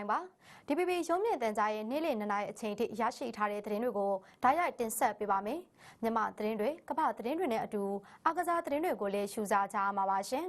ထိုင်ပါ DPP ရုံးမြင့်တန်ကြားရဲ့နေ့လည်နှစ်နာရီအချိန်ထိရရှိထားတဲ့သတင်းတွေကိုဓာတ်ရိုက်တင်ဆက်ပေးပါမယ်မြန်မာသတင်းတွေကမ္ဘာသတင်းတွေနဲ့အတူအကစားသတင်းတွေကိုလည်းရှုစားကြမှာပါရှင်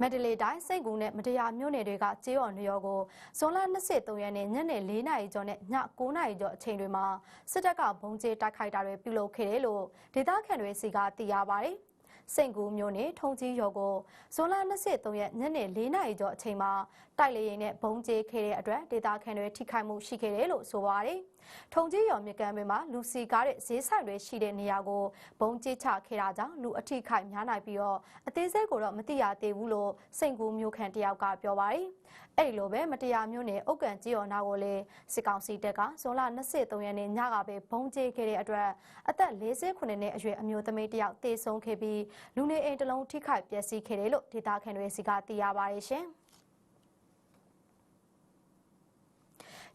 မက်ဒလေတိုင်းစိတ်ကူနဲ့မတရားမြို့နယ်တွေကကျေးော်နေရောကိုဇွန်လ23ရက်နေ့ညနေ4နာရီကျော်နဲ့ည9နာရီကျော်အချိန်တွေမှာစစ်တပ်ကဘုံကျဲတိုက်ခိုက်တာတွေပြုလုပ်ခဲ့တယ်လို့ဒေသခံတွေစီကသိရပါတယ်။ စိန်ကူမျိုးနဲ့ထုံကြီးရော်ကိုဇွန်လ23ရက်ညနေ4နာရီကျော်အချိန်မှာတိုက်လေရင်နဲ့ဘုံကျဲခဲ့တဲ့အတွက်ဒေသခံတွေထိခိုက်မှုရှိခဲ့တယ်လို့ဆိုပါတယ်။ ထုံကြီးရော်မြကမ်းတွေမှာလူစီကားတဲ့ဈေးဆိုင်တွေရှိတဲ့နေရာကိုဘုံကျဲချခဲ့တာကြောင့်လူအထိခိုက်များနိုင်ပြီးတော့အသေးစိတ်ကိုတော့မသိရသေးဘူးလို့စိန်ကူမျိုးခံတယောက်ကပြောပါတယ်။အဲ့ဒီလိုပဲမတရားမျိုးနဲ့အုတ်ကန်ကြီးော်နာကိုလည်းစစ်ကောင်စီတပ်ကဇွန်လ23ရက်နေ့ညကပဲဘုံကျဲခဲ့တဲ့အတွက်အသက်48နှစ်အရွယ်အမျိုးသမီးတယောက်တေဆုံးခဲ့ပြီးလူနေအိမ်တစ်လုံးထိခိုက်ပျက်စီးခဲ့တယ်လို့ဒေသခံတွေစီကသိရပါတယ်ရှင်။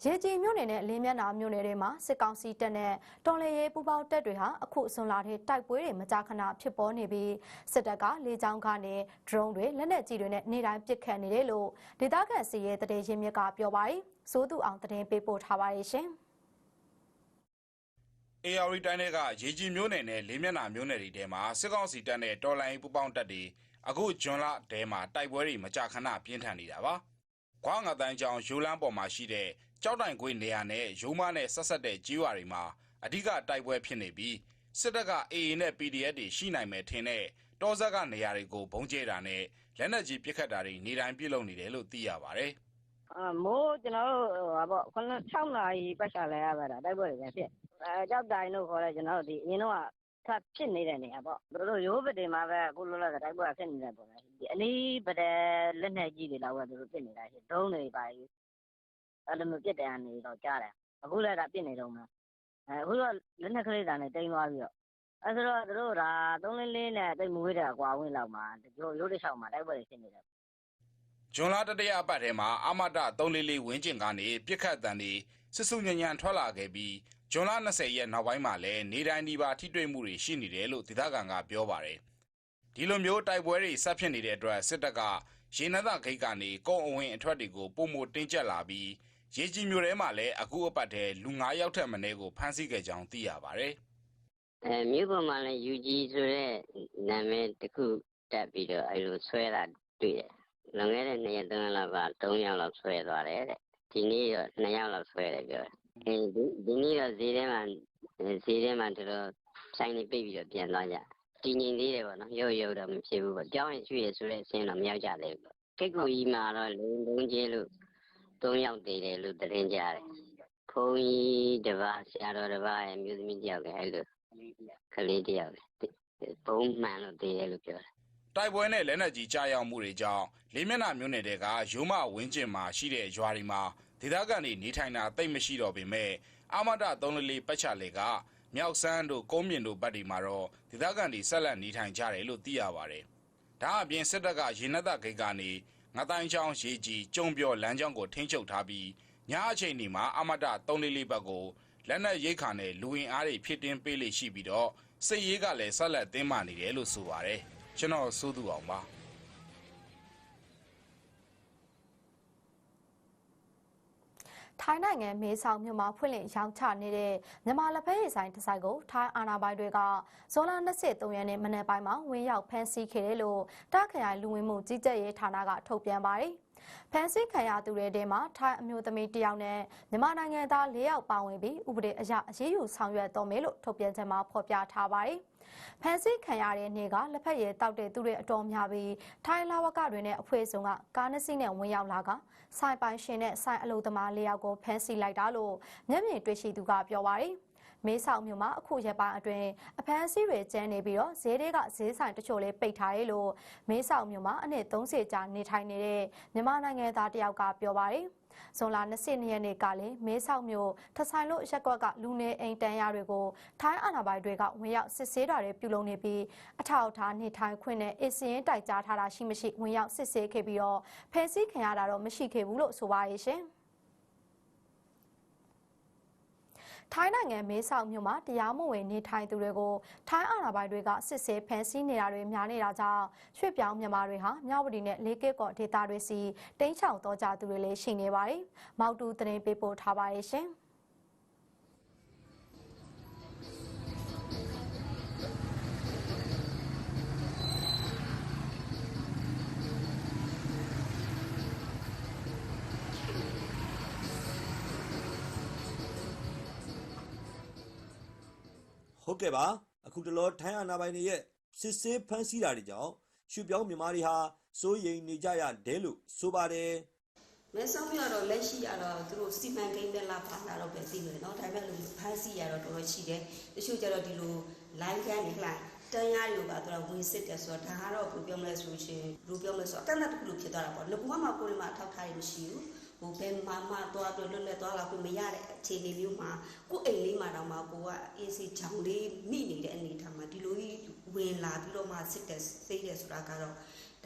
ရေကြီးမြို့နယ်နဲ့လင်းမြနာမြို့နယ်တွေမှာစစ်ကောင်စီတပ်နဲ့တော်လှန်ရေးပူးပေါင်းတပ်တွေဟာအခုအစွန်လာတဲ့တိုက်ပွဲတွေမကြာခဏဖြစ်ပေါ်နေပြီးစစ်တပ်ကလေကြောင်းကနေ drone တွေလက်နက်ကြီးတွေနဲ့နေတိုင်းပစ်ခတ်နေတယ်လို့ဒေသခံစီရဲတရေရင်းမြစ်ကပြောပါတယ်။စိုးသူအောင်တရင်ပေးပို့ထားပါတယ်ရှင်။ AR တိုင်းတွေကရေကြီးမျိုးနယ်နဲ့လေးမျက်နှာမျိုးနယ်တွေထဲမှာစစ်ကောင်စီတပ်နဲ့တော်လိုင်းပူပေါင်းတပ်တွေအခုဂျွန်လထဲမှာတိုက်ပွဲတွေမကြာခဏပြင်းထန်နေတာပါ။ခွာငါတန်းချောင်းရိုးလန်းပေါ်မှာရှိတဲ့ ကြောက်တိုင်ခွေနေရာနဲ့ရုံးမနဲ့ဆက်ဆက်တဲ့ကြီးရွာတွေမှာအဓိကတိုက်ပွဲဖြစ်နေပြီးစစ်တပ်က AA နဲ့ PDF တွေရှိနိုင်မယ်ထင်တဲ့တောဆက်ကနေရာတွေကိုဘုံကျဲတာနဲ့လက်နက်ကြီးပစ်ခတ်တာတွေနေတိုင်းပြုလုပ်နေတယ်လို့သိရပါတယ်။အာမိုးကျွန်တော်တို့ဟာပေါ့9 6နာရီပတ်ချလဲရပါတာတိုက်ပွဲတွေပဲဖြစ်အဲကြောက်တိုင်လို့ခေါ်တဲ့ကျွန်တော်တို့ဒီအရင်တော့ထပ်ဖြစ်နေတဲ့နေရာပေါ့သူတို့ရိုးပတင်မှာပဲအခုလောလောဆယ်တိုက်ပွဲဖြစ်နေတယ်ပေါ့လေဒီအနည်းပတဲ့လက်နဲ့ကြီးတွေတော့သူတို့ပြစ်နေတာရှိဒုံးတွေပါ အဲ့လိုမျိုးပြစ်တယ်အနေတော့ကြားတယ်အခုလည်းဒါပြစ်နေတော့မှာအဲအခုတော့လက်နဲ့ခရိတာနဲ့တိန်သွားပြီးတော့အဲဆိုတော့သူတို့ဒါ344နဲ့တိတ်မွေးတယ်ကွာဝင်းလောက်မှာရိုးရိုးတစ်လျှောက်မှာတိုက်ပွဲတွေဖြစ်နေတယ်ဂျွန်လာတတရအပတ်ထဲမှာအမတ344ဝင်းကျင်ကနေပြစ်ခတ်တန်တွေစစ်စုညံညံထွက်လာခဲ့ပြီးဂျွန်လ20ရက်နောက်ပိုင်းမှာလည်းနေတိုင်းဒီပါထိတွေ့မှုတွေရှိနေတယ်လို့ဒေသခံကပြောပါတယ်။ဒီလိုမျိုးတိုက်ပွဲတွေဆက်ဖြစ်နေတဲ့အတွက်စစ်တပ်ကရေနံသာဂိတ်ကနေကုန်းအဝင်အထွက်တွေကိုပုံမတင်းကျပ်လာပြီး ရေကြီးမျိုးထဲမှာလည်းအခုအပတ်တည်းလူ9ယောက်ထက်မနည်းကိုဖမ်းဆီးခဲ့ကြောင်းသိရပါတယ်။အဲမြို့ပေါ်မှာလည်း UG ဆိုတဲ့နာမည်တစ်ခုတက်ပြီးတော့အဲလိုဆွဲလာတွေ့တယ်။လွန်ခဲ့တဲ့2ရက်3ရက်လောက်က3ယောက်လောက်ဆွဲသွားတယ်တဲ့။ဒီနေ့တော့2ယောက်လောက်ဆွဲတယ်ပြောတယ်အဲဒီဒီနေ့တော့ဈေးထဲမှာဈေးထဲမှာတော်တော်ဆိုင်နေပိတ်ပြီးတော့ပြန်သွားကြတည်ငြိမ်သေးတယ်ပေါ့နော်ရုပ်ရုပ်တော့မဖြစ်ဘူးပေါ့ကြောင်းရင်ရွှေ့ရဆိုတဲ့အဆင်းတော့မရောက်ကြသေးဘူးပေါ့ကိတ်ကူကြီးမှာတော့လုံလုံးကျဲလို့ ၃ယောက်သေးတယ်လို့သတင်းကြတယ်ဘုန်းကြီးတပါးဆရာတော်တပါးရဲ့မျိုးသမီးတယောက်ကအဲ့လိုကလေးတယောက်ဘုံမှန်လို့သေးတယ်လို့ပြောတယ်တိုက်ပွဲနဲ့လက်နက်ကြီးကြားရောက်မှုတွေကြောင့်လေးမျက်နှာမျိုးနယ်တွေကရိုးမဝင်းကျင်မှာရှိတဲ့ရွာတွေမှာဒေသခံတွေနေထိုင်တာတိတ်မရှိတော့ပေမဲ့အာမဒ344ပတ်ချလေကမြောက်ဆန်းတို့ကုန်းမြင့်တို့ဘက်ဒီမှာတော့ဒေသခံတွေဆက်လက်နေထိုင်ကြတယ်လို့သိရပါတယ်။ဒါအပြင်စစ်တပ်ကရေနက်သက်ဂိတ်ကနေ ငတိုင်းချောင်းရေကြီးကျုံပြော်လမ်းကြောင်းကိုထိန်းချုပ်ထားပြီးညအချိန်ဒီမှာအာမဒ344ဘက်ကိုလက်နက်ရိတ်ခါနဲ့လူဝင်အားတွေဖြစ်တင်းပေးလိရှိပြီးတော့စစ်ရေးကလည်းဆက်လက်တင်းမာနေတယ်လို့ဆိုပါတယ်။ကျွန်တော်စိုးသူအောင်ပါ။ ထိုင်းနိုင်ငံမေဆောက်မြို့မှာဖွင့်လှစ်ရောင်းချနေတဲ့မြန်မာလက်ဖက်ရည်ဆိုင်တစ်ဆိုင်ကိုထိုင်းအာဏာပိုင်တွေကဇွန်လ23ရက်နေ့မနက်ပိုင်းမှာဝင်ရောက်ဖမ်းဆီးခဲ့တယ်လို့တာခရိုင်လူဝင်မှုကြီးကြပ်ရေးဌာနကထုတ်ပြန်ပါတယ်။ဖမ်းဆီးခံရသူတွေထဲမှာထိုင်းအမျိုးသမီးတစ်ယောက်နဲ့မြန်မာနိုင်ငံသား၄ယောက်ပါဝင်ပြီးဥပဒေအရအရေးယူဆောင်ရွက်တော်မယ်လို့ထုတ်ပြန်ချက်မှာဖော်ပြထားပါတယ်။ ဖမ်းဆီးခံရတဲ့နေ့ကလက်ဖက်ရည်တောက်တဲ့သူတွေအတော်များပြီးထိုင်းလာဝကတွေနဲ့အဖွဲ့စုံကကားနှစ်စီးနဲ့ဝင်ရောက်လာကဆိုင်ပိုင်ရှင်နဲ့ဆိုင်အလုပ်သမားလေးယောက်ကိုဖမ်းဆီးလိုက်တာလို့မျက်မြင်တွေ့ရှိသူကပြောပါတယ်မေးဆောင်မြို့မှာအခုရက်ပိုင်းအတွင်းအဖမ်းဆီးတွေကျန်းနေပြီးတော့ဈေးတွေကဈေးဆိုင်တချို့လေးပိတ်ထားတယ်လို့မေးဆောင်မြို့မှာအနည်း30ကြာနေထိုင်နေတဲ့မြန်မာနိုင်ငံသားတယောက်ကပြောပါတယ်။ ဇွန်လ22ရက်နေ့ကလည်းမဲဆောက်မြို့ထဆိုင်လို့ရက်ကွက်ကလူနေအိမ်တန်းရတွေကိုထိုင်းအာဏာပိုင်တွေကဝင်ရောက်စစ်ဆေးတာတွေပြုလုပ်နေပြီးအထောက်အထားနေထိုင်ခွင့်နဲ့အစင်းတိုက်ကြားထားတာရှိမရှိဝင်ရောက်စစ်ဆေးခဲ့ပြီးတော့ဖယ်ဆီးခံရတာတော့မရှိခဲ့ဘူးလို့ဆိုပါရဲ့ရှင်။ ထိုင်းနိုင်ငံမဲဆောက်မြို့မှာတရားမဝင်နေထိုင်သူတွေကိုထိုင်းအာဏာပိုင်တွေကစစ်ဆေးဖမ်းဆီးနေတာတွေများနေတာကြောင့်ရွှေ့ပြောင်းမြန်မာတွေဟာမြဝတီနဲ့လေးကစ်ကော့ဒေသတွေစီတိမ်းချောင်တော့ကြသူတွေလည်းရှိနေပါတယ်။မောက်တူသတင်းပေးပို့ထားပါရဲ့ရှင်။ ဟုတ်ကဲ့ပါအခုတလောထိုင်းအာဏာပိုင်တွေရဲ့စစ်ဆေးဖမ်းဆီးတာတွေကြောင့်ရွှေပြောင်းမြန်မာတွေဟာစိုးရိမ်နေကြရတယ်လို့ဆိုပါတယ်မဲဆောက်မြို့ကတော့လက်ရှိရတော့သူတို့စီမံကိန်းနဲ့လာပါလာတော့ပဲသိမယ်နော်ဒါပေမဲ့လို့ဖမ်းဆီးရတော့တော်တော်ရှိတယ်တချို့ကျတော့ဒီလို line ကန်နေလှတန်းရတွေကသူကဝင်စစ်တယ်ဆိုတော့ဒါကတော့ဘယ်လိုပြောမလဲဆိုလို့ရှိရင်ဘယ်လိုပြောမလဲဆိုတော့အတန်းတတစ်ခုလိုဖြစ်သွားတာပေါ့ငကူကမှကိုယ်လေးမှထောက်ထားရမရှိဘူးဟို ဘယ်မှာမှသွားပြီးလွတ်လပ်သွားလာခွင့်မရတဲ့အခြေအနေမျိုးမှာကိုယ်အိမ်လေးမှာတော့မှကိုကအေးစီချောင်လေးမိနေတဲ့အနေထားမှာဒီလိုကြီးဝင်လာပြီးတော့မှစစ်တယ်စိတ်တယ်ဆိုတာကတော့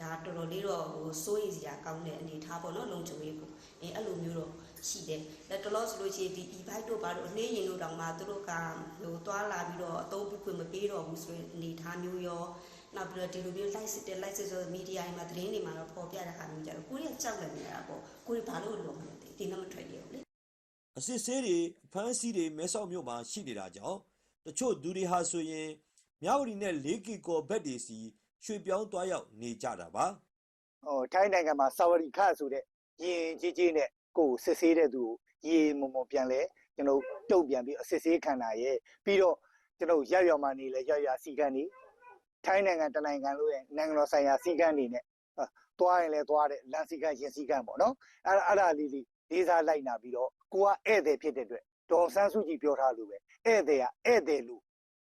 ဒါတော်တော်လေးတော့ဟိုစိုးရိမ်စရာကောင်းတဲ့အနေထားပေါ့နော်လုံခြုံရေးကိုအဲအဲ့လိုမျိုးတော့ရှိတယ်လက်တလောဆိုလို့ရှိရင်ဒီ e-bike တို့ဘာလို့အနှင်းရင်တို့တောင်မှသူတို့ကဟိုသွားလာပြီးတော့အသုံးပြုခွင့်မပေးတော့ဘူးဆိုရင်အနေထားမျိုးရော နောက်ပြီးတော့ဒီလိုမျိုး live စစ်တဲ့ live စစ်ဆိုမီဒီယာတွေမှာသတင်းတွေမှာတော့ပေါ်ပြတဲ့ခါမျိုးကြတော့ကိုရီးယားကြောက်တယ်နေရတာပေါ့ကိုရီးဘာလို့လုံမလဲဒီနမထွက်ရဘူးလေအစစ်ဆေးတွေဖမ်းဆီးတွေမဲဆောက်မြို့မှာရှိနေတာကြောင့်တချို့သူတွေဟာဆိုရင်မြဝတီနဲ့လေးကီကောဘက်တွေစီရွှေပြောင်းသွားရောက်နေကြတာပါဟိုထိုင်းနိုင်ငံမှာစာဝရီခဆိုတဲ့ရင်ကြီးကြီးနဲ့ကိုယ်စစ်ဆေးတဲ့သူကိုရေမုံမုံပြန်လဲကျွန်တော်တုတ်ပြန်ပြီးအစစ်ဆေးခံတာရဲ့ပြီးတော့ကျွန်တော်ရောက်ရောက်မှနေလဲရောက်ရစီကန်းနေ ထိုင်းနိုင်ငံတနိုင်ငံလို့ရဲ့နိုင်ငံတော်ဆိုင်ရာစီကန်းနေနဲ့သွားရင်လဲသွားတဲ့လမ်းစီကန်းရင်စီကန်းပေါ့နော်အဲ့ဒါအဲ့ဒါလေးလေးလေးစားလိုက်နာပြီးတော့ကိုကဧည့်သည်ဖြစ်တဲ့အတွက်ဒေါ်ဆန်းစုကြည်ပြောထားလို့ပဲဧည့်သည်ကဧည့်သည်လို့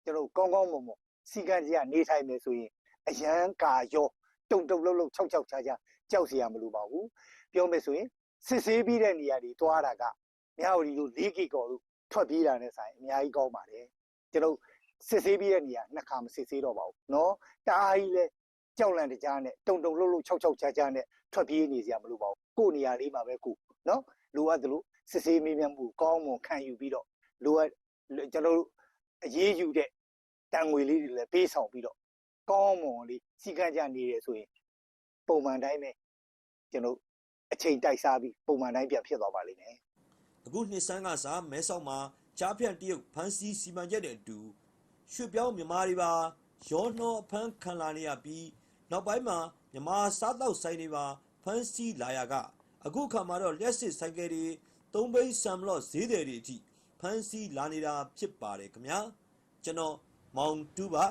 ကျွန်တော်ကောင်းကောင်းမွန်မွန်စီကန်းကြီးကနေထိုင်မယ်ဆိုရင်အရန်ကာရော တုံတုံလှုပ်လှုပ်၆၆ချာချာကြောက်เสียမလို့ပါဘူးပြောမယ်ဆိုရင်စစ်ဆေးပြီးတဲ့နေရာတွေသွားတာကမြဝတီတို့၄ကီကော်တို့ထွက်ပြေးတာနဲ့ဆိုင်အများကြီးကောင်းပါတယ်ကျွန်တော် စစ်ဆေးပြီးတဲ့နေရာနှစ်ခါမစစ်ဆေးတော့ပါဘူးเนาะတအားကြီးလဲကြောက်လန့်တကြားနဲ့တုံတုံလှုပ်လှုပ်၆၆ချာချာနဲ့ထွက်ပြေးနေเสียမလို့ပါဘူးကို့နေရာလေးမှာပဲကိုเนาะလိုအပ်သလိုစစ်ဆေးမေးမြန်းမှုကောင်းမွန်ခံယူပြီးတော့လိုအပ်ကျွန်တော်တို့အရေးယူတဲ့တန်ငွေလေးတွေလည်းပေးဆောင်ပြီးတော့ ကောင်းမွန်လေးစီကံကြနေတယ်ဆိုရင်ပုံမှန်တိုင်းပဲကျွန်တော်အချိန်တိုက်စားပြီးပုံမှန်တိုင်းပြန်ဖြစ်သွားပါလိမ့်မယ် အခုနှစ်ဆန်းကစားမဲဆောက်မှာကြားဖြန့်တရုတ်ဖမ်းဆီးစီမံချက်တဲ့အတူ ရွှေပြောင်းမြန်မာတွေပါရောနှောအဖမ်းခံလာနေရပြီးနောက်ပိုင်းမှာမြန်မာစားတောက်ဆိုင်တွေပါဖမ်းဆီးလာရကအခုခါမှာတော့လက်စစ်ဆိုင်ကယ်တွေသုံးဘိန်းဆမ်မလော့ဈေးတယ်တွေအထိဖမ်းဆီးလာနေတာဖြစ်ပါတယ်ခင်ဗျာကျွန်တော်မောင်တူပါ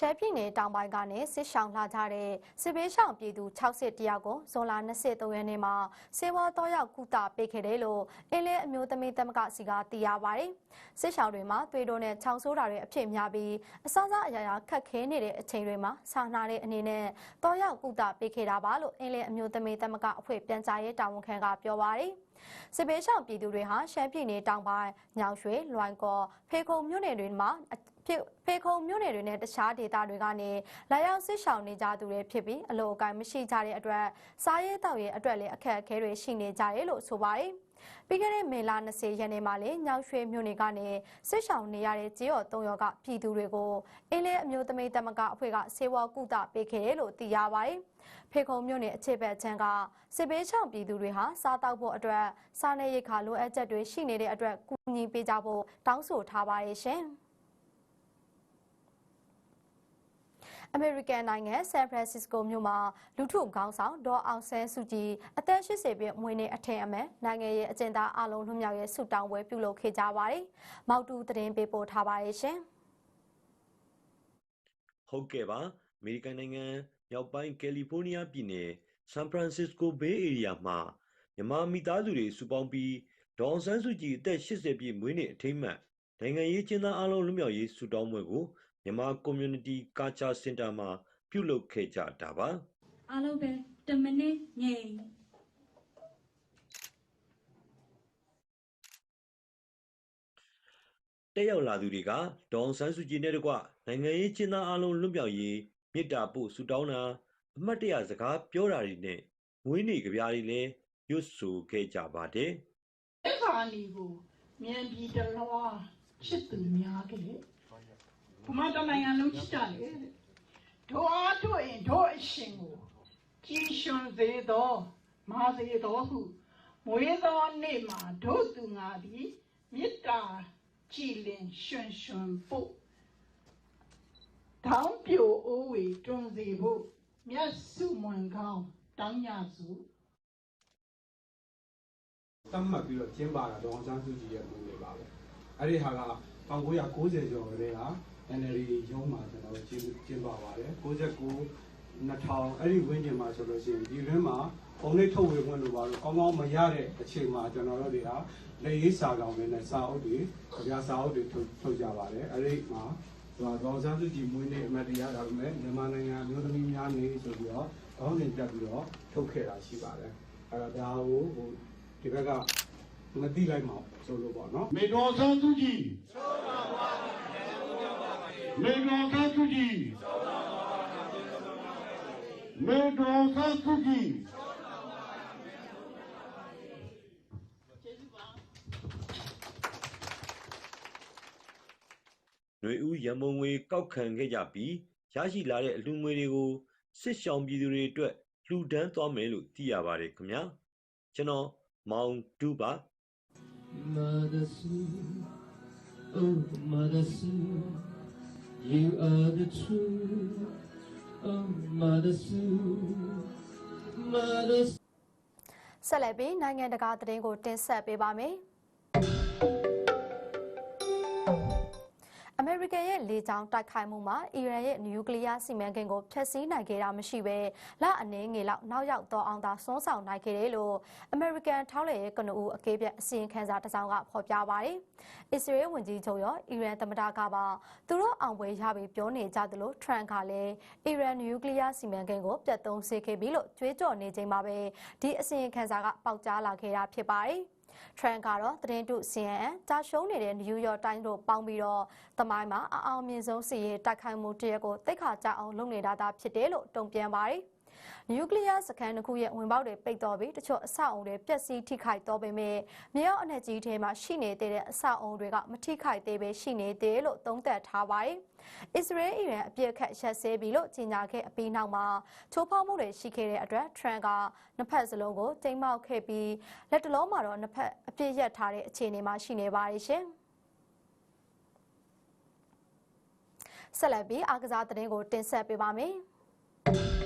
ရှမ်းပြည်နယ်တောင်ပိုင်းကနေစစ်ရှောင်လာကြတဲ့စစ်ဘေးရှောင်ပြည်သူ60တယောက်ကိုဇွန်လ23ရက်နေ့မှာစေဝါတော့ရောက်ကုသပေးခဲ့တယ်လို့အင်းလေးအမျိုးသမီးသမဂ္ဂစီကသိရပါတယ်။စစ်ရှောင်တွေမှာသွေးတိုးနဲ့ချောင်းဆိုးတာတွေအဖြစ်များပြီးအစစအရာရာခက်ခဲနေတဲ့အချိန်တွေမှာဆာနာတဲ့အနေနဲ့တော့ရောက်ကုသပေးခဲ့တာပါလို့အင်းလေးအမျိုးသမီးသမဂ္ဂအဖွဲ့ပြန်ကြားရေးတာဝန်ခံကပြောပါတယ်။စစ်ဘေးရှောင်ပြည်သူတွေဟာရှမ်းပြည်နယ်တောင်ပိုင်းညောင်ရွှေလွိုင်ကော်ဖေခုံမြို့နယ်တွေမှာ ဖြစ်ဖေခုံမြို့နယ်တွေနဲ့တခြားဒေသတွေကနေလာရောက်စစ်ရှောင်နေကြသူတွေဖြစ်ပြီးအလိုအကိုင်းမရှိကြတဲ့အတွက်စားရေးတောက်ရေးအတွက်လည်းအခက်အခဲတွေရှိနေကြတယ်လို့ဆိုပါတယ်။ပြီးခဲ့တဲ့မေလ20ရက်နေ့မှာလေညောင်ရွှေမြို့နယ်ကနေစစ်ရှောင်နေရတဲ့ကြေးရော်၃ရောက်ကပြည်သူတွေကိုအင်းလေးအမျိုးသမီးသမဂ္ဂအဖွဲ့ကစေဝါကုသပေးခဲ့တယ်လို့သိရပါတယ်။ဖေခုံမြို့နယ်အခြေဘက်ချမ်းကစစ်ဘေးချောင်ပြည်သူတွေဟာစားတောက်ဖို့အတွက်စားနေရိတ်ခါလိုအပ်ချက်တွေရှိနေတဲ့အတွက်ကူညီပေးကြဖို့တောင်းဆိုထားပါတယ်ရှင်။ အမေရိကန်နိုင်ငံဆန်ဖရန်စစ္စကိုမြို့မှာလူထုခေါင်းဆောင်ဒေါ်အောင်ဆန်းစုကြည်အသက်80ပြည့်မွေးနေ့အထင်အမှန်နိုင်ငံရဲ့အကျဉ်းသားအလုံးလွတ်မြောက်ရေးဆုတောင်းပွဲပြုလုပ်ခဲ့ကြပါတယ်။မောက်တူသတင်းပေးပို့ထားပါတယ်ရှင်။ဟုတ်ကဲ့ပါအမေရိကန်နိုင်ငံမြောက်ပိုင်းကယ်လီဖိုးနီးယားပြည်နယ်ဆန်ဖရန်စစ္စကိုဘေးအေရီးယားမှာမြန်မာမိသားစုတွေစုပေါင်းပြီးဒေါ်အောင်ဆန်းစုကြည်အသက်80ပြည့်မွေးနေ့အထိမ်းအမှတ်နိုင်ငံရေးကျင်းသားအလုံးလွတ်မြောက်ရေးဆုတောင်းပွဲကို မြန်မာ Community Culture Center မှာ ပြုလုပ်ခဲ့ကြတာပါ အားလုံးပဲ တမနစ်ငိမ်တတက်ရောက်လာသူတွေက ဒေါအောင်ဆန်းစုကြည်နဲ့တကွ နိုင်ငံရေးကျင်းသားအလုံး လွတ်မြောက်ရေး မေတ္တာပို့ဆုတောင်းတာ အမတ်တရ စကားပြောတာတွေနဲ့ မွေးနေ့ကြပြားတွေလည်း ရွတ်ဆိုခဲ့ကြပါတယ်အဲ့ခါနီကို မြန်ပြည်တလွား ချစ်သူများခဲ့ဘု မတနိုင်ငံလုံးချစ်ကြတယ်တဲ့တို့အားတို့ရင်တို့အရှင်ကိုကြီးရှင်စေသောမာစေသောဟုမွေးသောနေ့မှာတို့သူငါသည်မေတ္တာကြည်လင်ရှင်ရှင်ဖို့တောင်းပြိုအိုးဝေတွန်းစေဖို့မြတ်စုမွန်ကောင်းတောင်းရစုတတ်မှတ်ပြီးတော့ကျင်းပတာဒေါအောင်ဆန်းစုကြည်ရဲ့မူတွေပါပဲအဲ့ဒီဟာက1990ကျော်ကလေးက NLD ရုံးမှာကျွန်တော်တို့ကျင်းကျင်းပပါတယ်69 2000အဲ့ဒီဝင်းကျင်မှာဆိုလို့ရှိရင်ဒီရင်းမှာပုံလေးထုတ်ဝေခွင့်လိုပါတော့ကောင်းကောင်းမရတဲ့အချိန်မှာကျွန်တော်တို့တွေကလက်ရေးစာကောင်တွေနဲ့စာအုပ်တွေကြပြစာအုပ်တွေထုတ်ထုတ်ကြပါတယ်အဲ့ဒီမှာဒေါအောင်ဆန်းစုကြည်မွေးနေ့အမတ်တရားဒါပေမဲ့မြန်မာနိုင်ငံအမျိုးသမီးများနေဆိုပြီးတော့ခေါင်းစဉ်တက်ပြီးတော့ထုတ်ခဲ့တာရှိပါတယ်အဲ့တော့ဒါကိုဟိုဒီဘက်ကမသိလိုက်မှာဆိုလို့ပေါ့နော်မေတော်ဆန်းစုကြည်မေတော်ဆ န်းစုကြည်မေတော်ဆန်းစုကြည်။ຫນွေဦးရန်ပုံငွေကောက်ခံခဲ့ကြပြီးရရှိလာတဲ့အလှူငွေတွေကိုစစ်ရှောင်ပြည်သူတွေအတွက်လှူဒန်းသွားမယ်လို့သိရပါတယ်ခင်ဗျာ။ကျွန်တော်မောင်ဒူပါ Mother Sue, oh Mother Sue, you are the truth. Oh Mother Sue, Mother ဆက်လက်ပြီးနိုင်ငံတကာသတင်းကိုတင်ဆက်ပေးပါမယ်။ ကန်ရဲ့လေကြောင်းတိုက်ခိုက်မှုမှာအီရန်ရဲ့နျူကလ িয়ার စီမံကိန်းကိုဖျက်ဆီးနိုင်ခဲ့တာမရှိဘဲလအနည်းငယ်လောက်နောက်ရောက်တော့အောင်သာစွန်းဆောင်နိုင်ခဲ့တယ်လို့အမေရိကန်ထောက်လှည့်ရေးကနဦးအကေးပြအစီရင်ခံစာတစ်စောင်ကဖော်ပြပါတယ်။အစ္စရေးဝန်ကြီးချုပ်ရောအီရန်သမ္မတကပါသူတို့အောင်ပွဲရပြီးပြောနေကြသလိုထရန့်ကလည်းအီရန်နျူကလ িয়ার စီမံကိန်းကိုပြတ်သုံးစေခဲ့ပြီလို့ကြွေးကြော်နေချိန်မှာပဲဒီအစီရင်ခံစာကပေါက်ကြားလာခဲ့တာဖြစ်ပါတယ်။ Trend ကတော့သတင်းတု CNN ကြာရှုံးနေတဲ့ New York Times တို့ပေါင်းပြီးတော့တမိုင်းမှာအအောင်မြင်ဆုံးစီရေးတိုက်ခိုက်မှုတရက်ကိုတိတ်ခါကြအောင်လုပ်နေတာသာဖြစ်တယ်လို့တုံ့ပြန်ပါတယ်။ နျူကလ িয়ার စကန်တစ်ခုရဲ့ဝင်ပေါက်တွေပိတ်တော့ပြီးတချို့အဆောက်အုံတွေပျက်စီးထိခိုက်တော့ပေမဲ့မြေအောက်အနက်ကြီးထဲမှာရှိနေတဲ့အဆောက်အုံတွေကမထိခိုက်သေးပဲရှိနေသေးလို့သုံးသပ်ထားပါတယ်။အစ္စရေးအီရန်အပြစ်ခတ်ရက်စဲပြီးလို့ကြေညာခဲ့အပြီးနောက်မှာချိုးဖောက်မှုတွေရှိခဲ့တဲ့အတွက် Trump ကနှစ်ဖက်စလုံးကိုတိမ်မောက်ခဲ့ပြီးလက်တလုံးမှာတော့နှစ်ဖက်အပြစ်ရက်ထားတဲ့အခြေအနေမှာရှိနေပါတယ်ရှင်။ဆက်လက်ပြီးအားကစားသတင်းကိုတင်ဆက်ပေးပါမယ်။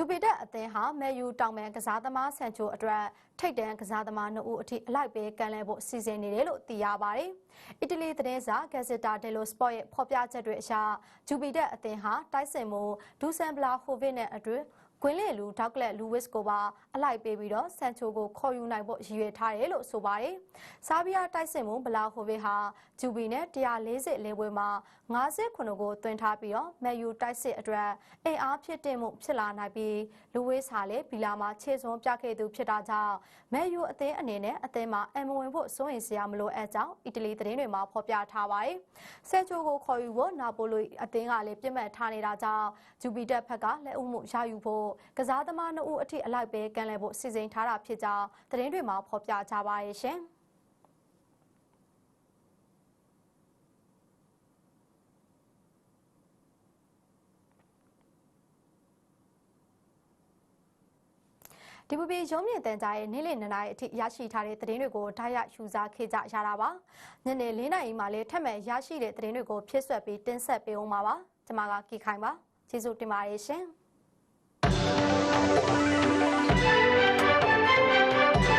ဂျူပီတာအသင်းဟာမယ်ယူတောင်ပန်ကစားသမားဆန်ချိုအတွက်ထိတ်တန်းကစားသမား2ဦးအထိအလိုက်ပေးကန်လဲဖို့စီစဉ်နေတယ်လို့သိရပါတယ်။အီတလီသတင်းစာဂက်ဇက်တာဒယ်လိုစပေါ့ရဲ့ဖော်ပြချက်တွေအရဂျူပီတာအသင်းဟာတိုက်စင်မှုဒူဆန်ဘလာဟိုဗစ်နဲ့အတူ ကွင်းလေလူဒေါက်ကလက်လူဝစ်ကိုပါအလိုက်ပေးပြီးတော့ဆန်ချိုကိုခေါ်ယူနိုင်ဖို့ရည်ရွယ်ထားတယ်လို့ဆိုပါတယ်။ဆာဘီယာတိုက်စစ်မှုဘလာဟိုဗစ်ဟာဂျူဘီနဲ့140လေပွဲမှာ58ကိုတွင်ထားပြီးတော့မက်ယူတိုက်စစ်အတွက်အင်အားဖြစ်တင်မှုဖြစ်လာနိုင်ပြီးလူဝစ်ဟာလည်းဘီလာမှာခြေစွန်းပြခဲ့သူဖြစ်တာကြောင့်မက်ယူအသင်းအနေနဲ့အသင်းမှာအမဝင်ဖို့စိုးရင်စရာမလိုအပ်ကြောင်းအီတလီသတင်းတွေမှာဖော်ပြထားပါတယ်။ဆန်ချိုကိုခေါ်ယူဖို့နာပိုလိုအသင်းကလည်းပြစ်မှတ်ထားနေတာကြောင့်ဂျူပီတက်ဘက်ကလက်ဦးမှုရယူဖို့ကစားသမား2ဦးအထိအလိုက်ပဲကန်လည်ဖို့စီစဉ်ထားတာဖြစ်ကြောင်းသတင်းတွေမှာဖော်ပြကြပါရဲ့ရှင်။ဒီပပီရုံးမြင့်တန်ကြားရဲ့နေ့လည်နှစ်နာရီအထိရရှိထားတဲ့သတင်းတွေကိုဓာတ်ရယူစားခဲ့ကြရတာပါညနေ၄နာရီမှလည်းထပ်မံရရှိတဲ့သတင်းတွေကိုဖြစ်ဆွက်ပြီးတင်ဆက်ပေးအောင်ပါပါကျွန်မကကီခိုင်ပါကျေးဇူးတင်ပါတယ်ရှင် Thank you.